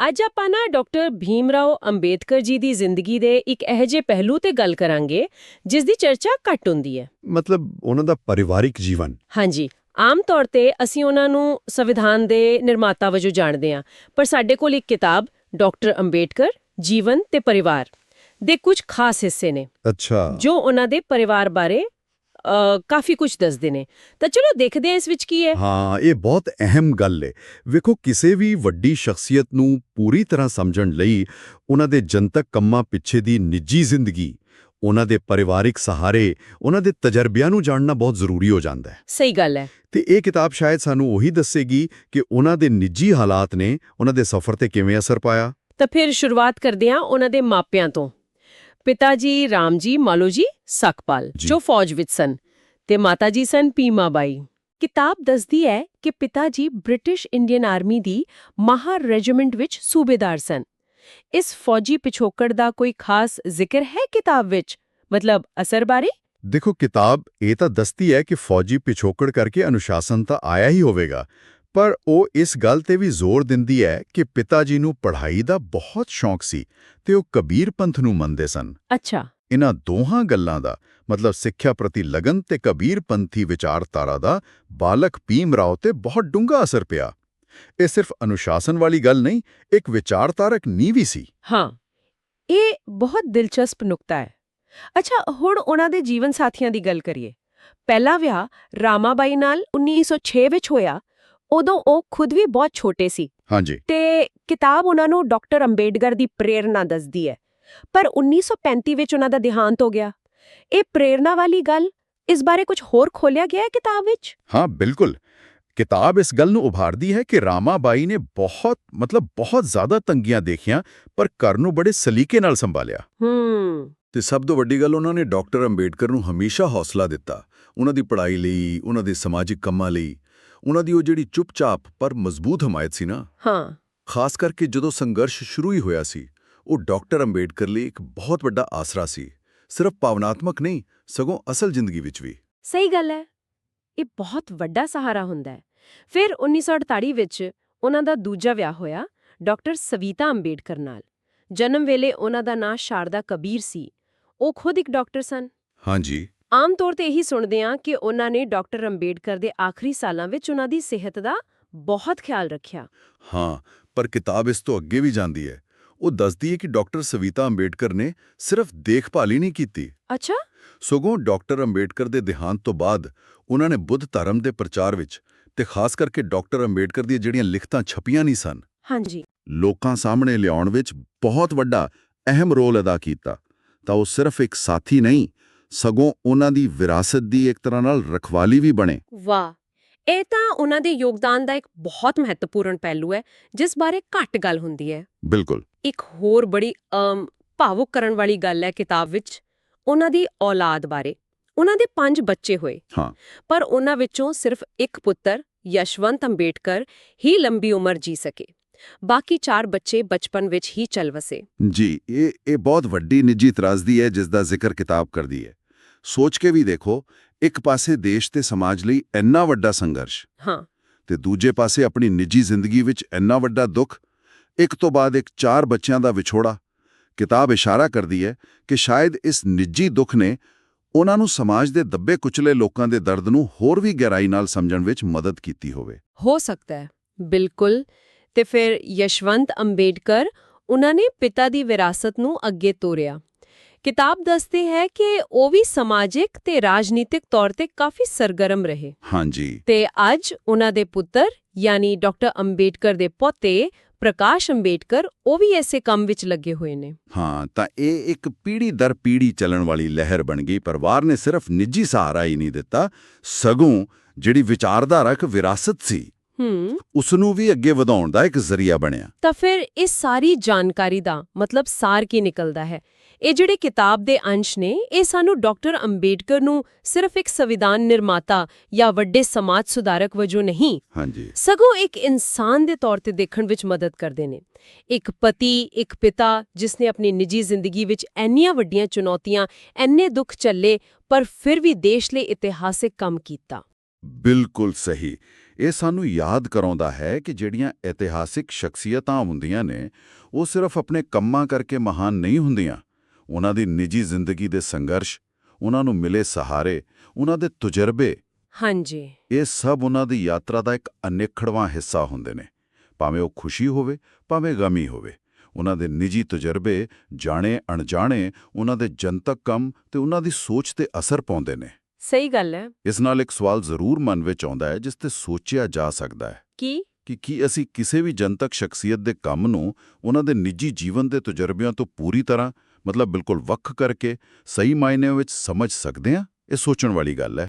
ਅੱਜ ਆਪਾਂ ਨਾ ਡਾਕਟਰ ਭੀਮਰਾਓ ਅੰਬੇਦਕਰ ਜੀ ਦੀ ਜ਼ਿੰਦਗੀ ਦੇ ਇੱਕ ਇਹੋ ਜਿਹੇ ਪਹਿਲੂ ਤੇ ਗੱਲ ਕਰਾਂਗੇ ਜਿਸ ਦੀ ਚਰਚਾ ਘੱਟ ਹੁੰਦੀ ਹੈ। ਮਤਲਬ ਉਹਨਾਂ ਦਾ ਪਰਿਵਾਰਿਕ ਜੀਵਨ। ਹਾਂਜੀ। ਆਮ ਤੌਰ ਤੇ ਅਸੀਂ ਉਹਨਾਂ ਨੂੰ ਸੰਵਿਧਾਨ ਦੇ ਨਿਰਮਾਤਾ ਵਜੋਂ ਜਾਣਦੇ ਹਾਂ ਪਰ ਸਾਡੇ ਕੋਲ ਇੱਕ ਕਿਤਾਬ ਡਾਕਟਰ ਅੰਬੇਦਕਰ ਜੀਵਨ ਤੇ ਪਰਿਵਾਰ ਦੇ ਕੁਝ ਖਾਸ ਹਿੱਸੇ ਨੇ। ਅੱਛਾ। ਜੋ ਉਹਨਾਂ ਦੇ ਪਰਿਵਾਰ ਬਾਰੇ ਕਾਫੀ ਕੁਝ ਦੱਸਦੇ ਨੇ। ਤਾਂ ਚਲੋ ਦੇਖਦੇ ਹਾਂ ਇਸ ਵਿੱਚ ਕੀ ਹੈ। ਹਾਂ ਇਹ ਬਹੁਤ ਅਹਿਮ ਗੱਲ ਹੈ ਵੇਖੋ ਕਿਸੇ ਵੀ ਵੱਡੀ ਸ਼ਖਸੀਅਤ ਨੂੰ ਪੂਰੀ ਤਰ੍ਹਾਂ ਸਮਝਣ ਲਈ ਉਹਨਾਂ ਦੇ ਜਨਤਕ ਕੰਮਾਂ ਪਿੱਛੇ ਦੀ ਨਿੱਜੀ ਜ਼ਿੰਦਗੀ ਉਹਨਾਂ ਦੇ ਪਰਿਵਾਰਿਕ ਸਹਾਰੇ ਉਹਨਾਂ ਦੇ ਤਜਰਬਿਆਂ ਨੂੰ ਜਾਣਨਾ ਬਹੁਤ ਜ਼ਰੂਰੀ ਹੋ ਜਾਂਦਾ ਹੈ। ਸਹੀ ਗੱਲ ਹੈ। ਤੇ ਇਹ ਕਿਤਾਬ ਸ਼ਾਇਦ ਸਾਨੂੰ ਉਹੀ ਦੱਸੇਗੀ ਕਿ ਉਹਨਾਂ ਦੇ ਨਿੱਜੀ ਹਾਲਾਤ ਨੇ ਉਹਨਾਂ ਦੇ ਸਫ਼ਰ ਤੇ ਕਿਵੇਂ ਅਸਰ ਪਾਇਆ। ਤਾਂ ਫਿਰ ਸ਼ੁਰੂਆਤ ਕਰਦੇ ਹਾਂ ਉਹਨਾਂ ਦੇ ਮਾਪਿਆਂ ਤੋਂ। ਪਿਤਾ ਜੀ ਰਾਮ ਜੀ ਮਾਲੋ ਜੀ। ਸਕਪਾਲ ਜੀ। ਜੋ ਫੌਜ ਵਿੱਚ ਸਨ ਤੇ ਮਾਤਾ ਜੀ ਸਨ ਪੀਮਾ ਬਾਈ ਕਿਤਾਬ ਦੱਸਦੀ ਹੈ ਕਿ ਪਿਤਾ ਜੀ ਬ੍ਰਿਟਿਸ਼ ਇੰਡੀਅਨ ਆਰਮੀ ਦੀ ਮਾਹਰ ਰੈਜੀਮੈਂਟ ਵਿੱਚ ਸੂਬੇਦਾਰ ਸਨ। ਇਸ ਫੌਜੀ ਪਿਛੋਕੜ ਦਾ ਕੋਈ ਖਾਸ ਜ਼ਿਕਰ ਹੈ ਕਿਤਾਬ ਵਿੱਚ? ਮਤਲਬ ਅਸਰ ਬਾਰੇ? ਦੇਖੋ ਕਿਤਾਬ ਇਹ ਤਾਂ ਦੱਸਦੀ ਹੈ ਕਿ ਫੌਜੀ ਪਿਛੋਕੜ ਕਰਕੇ ਅਨੁਸ਼ਾਸਨ ਤਾਂ ਆਇਆ ਹੀ ਹੋਵੇਗਾ। ਪਰ ਉਹ ਇਸ ਗੱਲ ਤੇ ਵੀ ਜ਼ੋਰ ਦਿੰਦੀ ਹੈ ਕਿ ਪਿਤਾ ਜੀ ਨੂੰ ਪੜ੍ਹਾਈ ਦਾ ਬਹੁਤ ਸ਼ੌਂਕ ਸੀ ਤੇ ਉਹ ਕਬੀਰ ਪੰਥ ਨੂੰ ਮੰਨਦੇ ਸਨ। ਅੱਛਾ। ਇਹਨਾਂ ਦੋਹਾਂ ਗੱਲਾਂ ਦਾ ਮਤਲਬ ਸਿੱਖਿਆ ਪ੍ਰਤੀ ਲਗਨ ਤੇ ਕਬੀਰ ਪੰਥੀ ਵਿਚਾਰਧਾਰਾ ਦਾ ਬਾਲਕ ਭੀਮ ਰਾਓ ਤੇ ਬਹੁਤ ਡੂੰਘਾ ਅਸਰ ਪਿਆ। ਇਹ ਸਿਰਫ ਅਨੁਸ਼ਾਸਨ ਵਾਲੀ ਗੱਲ ਨਹੀਂ ਇੱਕ ਵਿਚਾਰਧਾਰਕ ਨੀਂਹ ਵੀ ਸੀ। ਹਾਂ ਇਹ ਬਹੁਤ ਦਿਲਚਸਪ ਨੁਕਤਾ ਹੈ। ਅੱਛਾ ਹੁਣ ਉਹਨਾਂ ਦੇ ਜੀਵਨ ਸਾਥੀਆਂ ਦੀ ਗੱਲ ਕਰੀਏ। ਪਹਿਲਾ ਵਿਆਹ ਰਾਮਾਬਾਈ ਨਾਲ 1906 ਵਿੱਚ ਹੋਇਆ ਉਦੋਂ ਉਹ ਖੁਦ ਵੀ ਬਹੁਤ ਛੋਟੇ ਸੀ। ਹਾਂਜੀ। ਤੇ ਕਿਤਾਬ ਉਹਨਾਂ ਨੂੰ ਡਾਕਟਰ ਅੰਬੇਡਕਰ ਦੀ ਪ੍ਰੇਰਣਾ ਦੱਸਦੀ ਹੈ। ਪਰ 1935 ਵਿੱਚ ਉਹਨਾਂ ਦਾ ਦੇਹਾਂਤ ਹੋ ਗਿਆ। ਇਹ ਪ੍ਰੇਰਣਾ ਵਾਲੀ ਗੱਲ ਇਸ ਬਾਰੇ ਕੁਝ ਹੋਰ ਖੋਲਿਆ ਗਿਆ ਹੈ ਕਿਤਾਬ ਵਿੱਚ? ਹਾਂ ਬਿਲਕੁਲ। ਕਿਤਾਬ ਇਸ ਗੱਲ ਨੂੰ ਉਭਾਰਦੀ ਹੈ ਕਿ ਰਾਮਾਬਾਈ ਨੇ ਬਹੁਤ ਮਤਲਬ ਬਹੁਤ ਜ਼ਿਆਦਾ ਤੰਗੀਆਂ ਦੇਖੀਆਂ ਪਰ ਘਰ ਨੂੰ ਬੜੇ ਸਲੀਕੇ ਨਾਲ ਸੰਭਾਲਿਆ। ਹੂੰ। ਤੇ ਸਭ ਤੋਂ ਵੱਡੀ ਗੱਲ ਉਹਨਾਂ ਨੇ ਡਾਕਟਰ ਅੰਬੇਡਕਰ ਨੂੰ ਹਮੇਸ਼ਾ ਹੌਸਲਾ ਦਿੱਤਾ। ਉਹਨਾਂ ਦੀ ਪੜ੍ਹਾਈ ਲਈ ਉਹਨਾਂ ਦੇ ਸਮਾਜਿਕ ਕੰਮਾਂ ਲਈ ਉਹਨਾਂ ਦੀ ਉਹ ਜਿਹੜੀ ਚੁੱਪਚਾਪ ਪਰ ਮਜ਼ਬੂਤ ਹਮਾਇਤ ਸੀ ਨਾ ਹਾਂ। ਖਾਸ ਕਰਕੇ ਜਦੋਂ ਸੰਘਰਸ਼ ਸ਼ੁਰੂ ਹੀ ਹੋਇਆ ਸੀ ਉਹ ਡਾਕਟਰ ਅੰਬੇਡਕਰ ਲਈ ਇੱਕ ਬਹੁਤ ਵੱਡਾ ਆਸਰਾ ਸੀ ਸਿਰਫ ਭਾਵਨਾਤਮਕ ਨਹੀਂ ਸਗੋਂ ਅਸਲ ਜ਼ਿੰਦਗੀ ਵਿੱਚ ਵੀ। ਸਹੀ ਗੱਲ ਹੈ। ਇਹ ਬਹੁਤ ਵੱਡਾ ਸਹਾਰਾ ਹੁੰਦਾ ਹੈ। ਫਿਰ 1948 ਵਿੱਚ ਉਹਨਾਂ ਦਾ ਦੂਜਾ ਵਿਆਹ ਹੋਇਆ ਡਾਕਟਰ ਸਵੀਤਾ ਅੰਬੇਡਕਰ ਨਾਲ। ਜਨਮ ਵੇਲੇ ਉਹਨਾਂ ਦਾ ਨਾਂ ਸ਼ਾਰਦਾ ਕਬੀਰ ਸੀ। ਉਹ ਖੁਦ ਇੱਕ ਡਾਕਟਰ ਸਨ। ਹਾਂਜੀ। ਆਮ ਤੌਰ ਤੇ ਇਹੀ ਸੁਣਦੇ ਹਾਂ ਕਿ ਉਹਨਾਂ ਨੇ ਡਾਕਟਰ ਅੰਬੇਡਕਰ ਦੇ ਆਖਰੀ ਸਾਲਾਂ ਵਿੱਚ ਉਹਨਾਂ ਦੀ ਸਿਹਤ ਦਾ ਬਹੁਤ ਖਿਆਲ ਰੱਖਿਆ। ਹਾਂ ਪਰ ਕਿਤਾਬ ਇਸ ਤੋਂ ਅੱਗੇ ਵੀ ਜਾਂਦੀ ਹੈ। ਉਹ ਦੱਸਦੀ ਹੈ ਕਿ ਡਾਕਟਰ ਸਵੀਤਾ ਅੰਬੇਡਕਰ ਨੇ ਸਿਰਫ ਦੇਖਭਾਲ ਹੀ ਨਹੀਂ ਕੀਤੀ। ਅੱਛਾ। ਸਗੋਂ ਡਾਕਟਰ ਅੰਬੇਡਕਰ ਦੇ ਦੇਹਾਂਤ ਤੋਂ ਬਾਅਦ ਉਹਨਾਂ ਨੇ ਬੁੱਧ ਧਰਮ ਦੇ ਪ੍ਰਚਾਰ ਵਿੱਚ ਤੇ ਖਾਸ ਕਰਕੇ ਡਾਕਟਰ ਅੰਬੇਡਕਰ ਦੀਆਂ ਜਿਹੜੀਆਂ ਲਿਖਤਾਂ ਛਪੀਆਂ ਨਹੀਂ ਸਨ ਹਾਂਜੀ। ਲੋਕਾਂ ਸਾਹਮਣੇ ਲਿਆਉਣ ਵਿੱਚ ਬਹੁਤ ਵੱਡਾ ਅਹਿਮ ਰੋਲ ਅਦਾ ਕੀਤਾ। ਤਾਂ ਉਹ ਸਿਰਫ ਇੱਕ ਸਾਥੀ ਨਹੀਂ ਸਗੋਂ ਉਹਨਾਂ ਦੀ ਵਿਰਾਸਤ ਦੀ ਇੱਕ ਤਰ੍ਹਾਂ ਨਾਲ ਰਖਵਾਲੀ ਵੀ ਬਣੇ। ਵਾਹ! ਇਹ ਤਾਂ ਉਹਨਾਂ ਦੇ ਯੋਗਦਾਨ ਦਾ ਇੱਕ ਬਹੁਤ ਮਹੱਤਵਪੂਰਨ ਪਹਿਲੂ ਹੈ ਜਿਸ ਬਾਰੇ ਘੱਟ ਗੱਲ ਹੁੰਦੀ ਹੈ। ਬਿਲਕੁਲ। ਇੱਕ ਹੋਰ ਬੜੀ ਭਾਵੁਕ ਕਰਨ ਵਾਲੀ ਗੱਲ ਹੈ ਕਿਤਾਬ ਵਿੱਚ ਉਹਨਾਂ ਦੀ ਔਲਾਦ ਬਾਰੇ। ਉਹਨਾਂ ਦੇ ਪੰਜ ਬੱਚੇ ਹੋਏ। ਹਾਂ। ਪਰ ਉਹਨਾਂ ਵਿੱਚੋਂ ਸਿਰਫ ਇੱਕ ਪੁੱਤਰ ਯਸ਼ਵੰਤ ਅੰਬੇਡਕਰ ਹੀ ਲੰਬੀ ਉਮਰ ਜੀ ਸਕੇ। ਬਾਕੀ ਚਾਰ ਬੱਚੇ ਬਚਪਨ ਵਿੱਚ ਹੀ ਚਲ ਵਸੇ। ਜੀ ਇਹ ਇਹ ਬਹੁਤ ਵੱਡੀ ਨਿੱਜੀ ਤਰਾਜ਼ਦੀ ਹੈ ਜਿਸ ਦਾ ਜ਼ਿਕਰ ਕਿਤਾਬ ਕਰਦੀ ਹੈ। ਸੋਚ ਕੇ ਵੀ ਦੇਖੋ ਇੱਕ ਪਾਸੇ ਦੇਸ਼ ਤੇ ਸਮਾਜ ਲਈ ਇੰਨਾ ਵੱਡਾ ਸੰਘਰਸ਼ ਹਾਂ। ਤੇ ਦੂਜੇ ਪਾਸੇ ਆਪਣੀ ਨਿੱਜੀ ਜ਼ਿੰਦਗੀ ਵਿੱਚ ਇੰਨਾ ਵੱਡਾ ਦੁੱਖ ਇੱਕ ਤੋਂ ਬਾਅਦ ਇੱਕ ਚਾਰ ਬੱਚਿਆਂ ਦਾ ਵਿਛੋੜਾ ਕਿਤਾਬ ਇਸ਼ਾਰਾ ਕਰਦੀ ਹੈ ਕਿ ਸ਼ਾਇਦ ਇਸ ਨਿੱਜੀ ਦੁੱਖ ਨੇ ਉਹਨਾਂ ਨੂੰ ਸਮਾਜ ਦੇ ਦੱਬੇ ਕੁਚਲੇ ਲੋਕਾਂ ਦੇ ਦਰਦ ਨੂੰ ਹੋਰ ਵੀ ਗਹਿਰਾਈ ਨਾਲ ਸਮਝਣ ਵਿੱਚ ਮਦਦ ਕੀਤੀ ਹੋਵੇ। ਹੋ ਸਕਦਾ ਹੈ ਬਿਲਕੁਲ। ਤੇ ਫਿਰ ਯਸ਼ਵੰਤ ਅੰਬੇਡਕਰ ਉਹਨਾਂ ਨੇ ਪਿਤਾ ਦੀ ਵਿਰਾਸਤ ਨੂੰ ਅੱਗੇ ਤੋਰਿਆ। ਕਿਤਾਬ ਦੱਸਦੀ ਹੈ ਕਿ ਉਹ ਵੀ ਸਮਾਜਿਕ ਤੇ ਰਾਜਨੀਤਿਕ ਤੌਰ ਤੇ ਕਾਫੀ ਸਰਗਰਮ ਰਹੇ ਹਾਂਜੀ ਤੇ ਅੱਜ ਉਹਨਾਂ ਦੇ ਪੁੱਤਰ ਯਾਨੀ ਡਾਕਟਰ ਅੰਬੇਡਕਰ ਦੇ ਪੋਤੇ ਪ੍ਰਕਾਸ਼ ਅੰਬੇਡਕਰ ਉਹ ਵੀ ਐਸੇ ਕੰਮ ਵਿੱਚ ਲੱਗੇ ਹੋਏ ਨੇ ਹਾਂ ਤਾਂ ਇਹ ਇੱਕ ਪੀੜੀ ਦਰ ਪੀੜੀ ਚੱਲਣ ਵਾਲੀ ਲਹਿਰ ਬਣ ਗਈ ਪਰਿਵਾਰ ਨੇ ਸਿਰਫ ਨਿੱਜੀ ਸਹਾਰਾ ਹੀ ਨਹੀਂ ਦਿੱਤਾ ਸਗੋਂ ਜਿਹੜੀ ਵਿਚਾਰਧਾਰਕ ਵਿਰਾਸਤ ਸੀ ਹੂੰ ਉਸ ਨੂੰ ਵੀ ਅੱਗੇ ਵਧਾਉਣ ਦਾ ਇੱਕ ਜ਼ਰੀਆ ਬਣਿਆ ਤਾਂ ਫਿਰ ਇਸ ਸਾਰੀ ਜਾਣਕਾਰੀ ਦਾ ਮਤਲਬ ਸਾਰ ਕੀ ਨਿਕਲਦਾ ਹੈ ਇਹ ਜਿਹੜੇ ਕਿਤਾਬ ਦੇ ਅੰਸ਼ ਨੇ ਇਹ ਸਾਨੂੰ ਡਾਕਟਰ ਅੰਬੇਡਕਰ ਨੂੰ ਸਿਰਫ ਇੱਕ ਸੰਵਿਧਾਨ ਨਿਰਮਾਤਾ ਜਾਂ ਵੱਡੇ ਸਮਾਜ ਸੁਧਾਰਕ ਵਜੋਂ ਨਹੀਂ ਹਾਂਜੀ। ਸਗੋਂ ਇੱਕ ਇਨਸਾਨ ਦੇ ਤੌਰ ਤੇ ਦੇਖਣ ਵਿੱਚ ਮਦਦ ਕਰਦੇ ਨੇ। ਇੱਕ ਪਤੀ ਇੱਕ ਪਿਤਾ ਜਿਸ ਨੇ ਆਪਣੀ ਨਿੱਜੀ ਜ਼ਿੰਦਗੀ ਵਿੱਚ ਇੰਨੀਆਂ ਵੱਡੀਆਂ ਚੁਣੌਤੀਆਂ ਇੰਨੇ ਦੁੱਖ ਝੱਲੇ ਪਰ ਫਿਰ ਵੀ ਦੇਸ਼ ਲਈ ਇਤਿਹਾਸਿਕ ਕੰਮ ਕੀਤਾ। ਬਿਲਕੁਲ ਸਹੀ। ਇਹ ਸਾਨੂੰ ਯਾਦ ਕਰਾਉਂਦਾ ਹੈ ਕਿ ਜਿਹੜੀਆਂ ਇਤਿਹਾਸਿਕ ਸ਼ਖਸੀਅਤਾਂ ਹੁੰਦੀਆਂ ਨੇ ਉਹ ਸਿਰਫ ਆਪਣੇ ਕੰਮਾਂ ਕਰਕੇ ਮਹਾਨ ਨਹੀਂ ਹੁੰਦੀਆਂ। ਉਹਨਾਂ ਦੀ ਨਿੱਜੀ ਜ਼ਿੰਦਗੀ ਦੇ ਸੰਘਰਸ਼ ਉਹਨਾਂ ਨੂੰ ਮਿਲੇ ਸਹਾਰੇ ਉਹਨਾਂ ਦੇ ਤਜਰਬੇ। ਹਾਂਜੀ। ਇਹ ਸਭ ਉਹਨਾਂ ਦੀ ਯਾਤਰਾ ਦਾ ਇੱਕ ਅਨਿੱਖੜਵਾਂ ਹਿੱਸਾ ਹੁੰਦੇ ਨੇ। ਭਾਵੇਂ ਉਹ ਖੁਸ਼ੀ ਹੋਵੇ ਭਾਵੇਂ ਗਮੀ ਹੋਵੇ ਉਹਨਾਂ ਦੇ ਨਿੱਜੀ ਤਜਰਬੇ ਜਾਣੇ ਅਣਜਾਣੇ ਉਹਨਾਂ ਦੇ ਜਨਤਕ ਕੰਮ ਤੇ ਉਹਨਾਂ ਦੀ ਸੋਚ ਤੇ ਅਸਰ ਪਾਉਂਦੇ ਨੇ। ਸਹੀ ਗੱਲ ਹੈ। ਇਸ ਨਾਲ ਇੱਕ ਸਵਾਲ ਜ਼ਰੂਰ ਮਨ ਵਿੱਚ ਆਉਂਦਾ ਹੈ ਜਿਸ ਤੇ ਸੋਚਿਆ ਜਾ ਸਕਦਾ ਹੈ। ਕੀ? ਕਿ ਕੀ ਅਸੀਂ ਕਿਸੇ ਵੀ ਜਨਤਕ ਸ਼ਖਸੀਅਤ ਦੇ ਕੰਮ ਨੂੰ ਉਹਨਾਂ ਦੇ ਨਿੱਜੀ ਜੀਵਨ ਦੇ ਤਜਰਬਿਆਂ ਤੋਂ ਪੂਰੀ ਤਰ੍ਹਾਂ ਮਤਲਬ ਬਿਲਕੁਲ ਵੱਖ ਕਰਕੇ ਸਹੀ ਮਾਇਨਿਆਂ ਵਿੱਚ ਸਮਝ ਸਕਦੇ ਹਾਂ, ਇਹ ਸੋਚਣ ਵਾਲੀ ਗੱਲ ਹੈ।